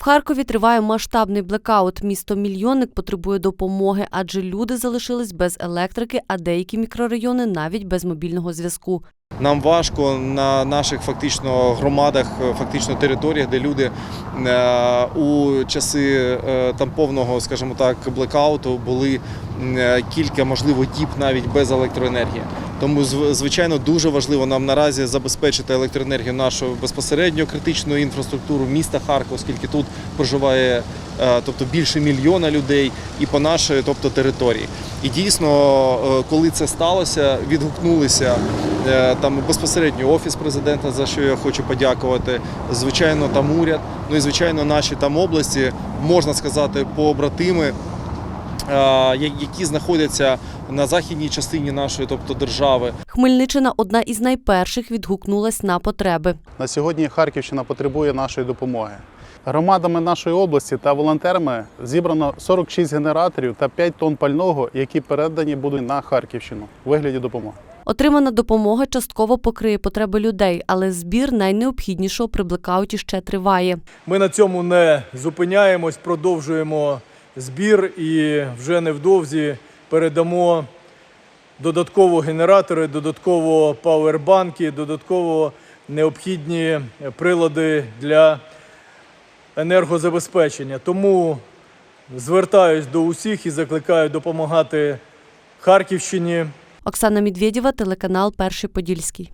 В Харкові триває масштабний блекаут. Місто мільйонник потребує допомоги, адже люди залишились без електрики, а деякі мікрорайони навіть без мобільного зв'язку. Нам важко на наших фактично громадах, е, фактично територіях, де люди е, у часи е, там повного, скажімо так, блекауту були кілька, можливо, діб навіть без електроенергії. Тому звичайно дуже важливо нам наразі забезпечити електроенергію нашу безпосередньо критичну інфраструктуру міста Харкова, оскільки тут проживає е, тобто більше мільйона людей і по нашої, тобто території. І дійсно, е, коли це сталося, відгукнулися е, там безпосередньо офіс президента, за що я хочу подякувати. Звичайно, там уряд, ну і звичайно, наші там області, можна сказати, побратими, е, я- які знаходяться на західній частині нашої, тобто держави. Хмельниччина одна із найперших відгукнулась на потреби. На сьогодні Харківщина потребує нашої допомоги. Громадами нашої області та волонтерами зібрано 46 генераторів та 5 тонн пального, які передані будуть на Харківщину у вигляді допомоги. Отримана допомога частково покриє потреби людей, але збір найнеобхіднішого при блекауті ще триває. Ми на цьому не зупиняємось, продовжуємо збір і вже невдовзі передамо додатково генератори, додатково пауербанки, додатково необхідні прилади для енергозабезпечення. Тому звертаюсь до усіх і закликаю допомагати Харківщині. Оксана Медведєва, телеканал Перший Подільський.